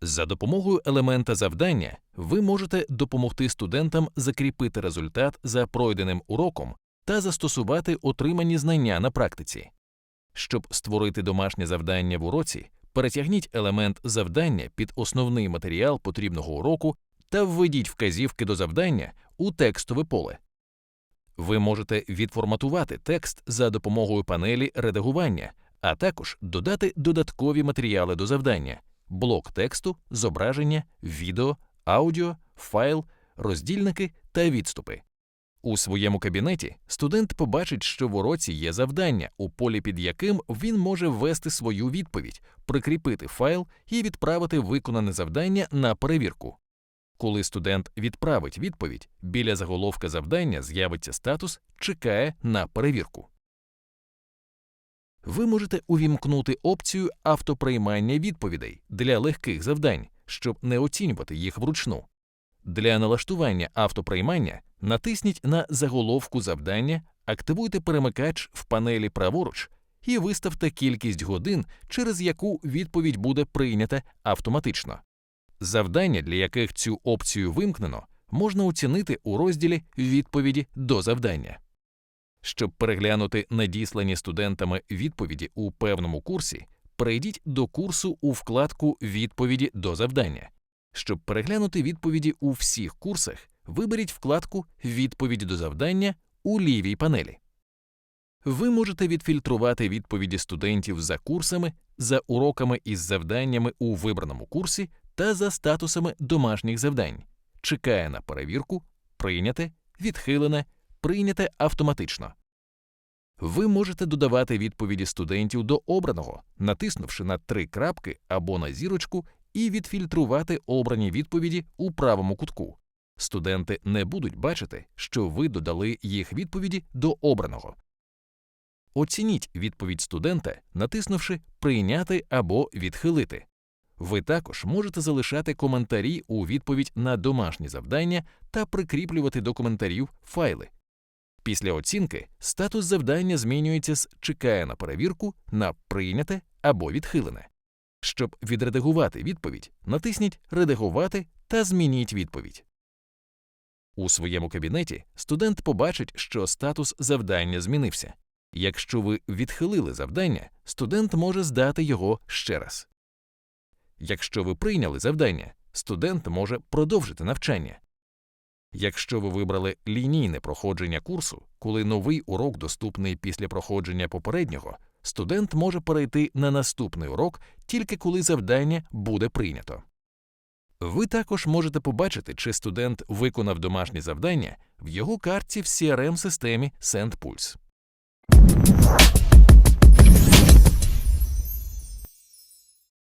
За допомогою елемента завдання ви можете допомогти студентам закріпити результат за пройденим уроком та застосувати отримані знання на практиці. Щоб створити домашнє завдання в уроці, перетягніть елемент завдання під основний матеріал потрібного уроку та введіть вказівки до завдання у текстове поле. Ви можете відформатувати текст за допомогою панелі редагування, а також додати додаткові матеріали до завдання, блок тексту, зображення, відео, аудіо, файл, роздільники та відступи. У своєму кабінеті студент побачить, що в уроці є завдання, у полі під яким він може ввести свою відповідь, прикріпити файл і відправити виконане завдання на перевірку. Коли студент відправить відповідь, біля заголовка завдання з'явиться статус Чекає на перевірку. Ви можете увімкнути опцію автоприймання відповідей для легких завдань, щоб не оцінювати їх вручну. Для налаштування автоприймання натисніть на заголовку завдання, активуйте перемикач в панелі праворуч і виставте кількість годин, через яку відповідь буде прийнята автоматично. Завдання, для яких цю опцію вимкнено, можна оцінити у розділі Відповіді до завдання. Щоб переглянути надіслані студентами відповіді у певному курсі, перейдіть до курсу у вкладку Відповіді до завдання. Щоб переглянути відповіді у всіх курсах, виберіть вкладку Відповіді до завдання у лівій панелі. Ви можете відфільтрувати відповіді студентів за курсами, за уроками із завданнями у вибраному курсі та за статусами домашніх завдань. Чекає на перевірку, прийняте, відхилене, прийняте автоматично. Ви можете додавати відповіді студентів до обраного, натиснувши на три крапки або на зірочку і відфільтрувати обрані відповіді у правому кутку. Студенти не будуть бачити, що ви додали їх відповіді до обраного. Оцініть відповідь студента, натиснувши Прийняти або відхилити. Ви також можете залишати коментарі у відповідь на домашні завдання та прикріплювати до коментарів файли. Після оцінки статус завдання змінюється з чекає на перевірку на прийняте або відхилене. Щоб відредагувати відповідь, натисніть Редагувати та змініть відповідь. У своєму кабінеті студент побачить, що статус завдання змінився. Якщо ви відхилили завдання, студент може здати його ще раз. Якщо ви прийняли завдання, студент може продовжити навчання. Якщо ви вибрали лінійне проходження курсу, коли новий урок доступний після проходження попереднього, студент може перейти на наступний урок тільки коли завдання буде прийнято. Ви також можете побачити, чи студент виконав домашнє завдання в його картці в CRM-системі SendPulse.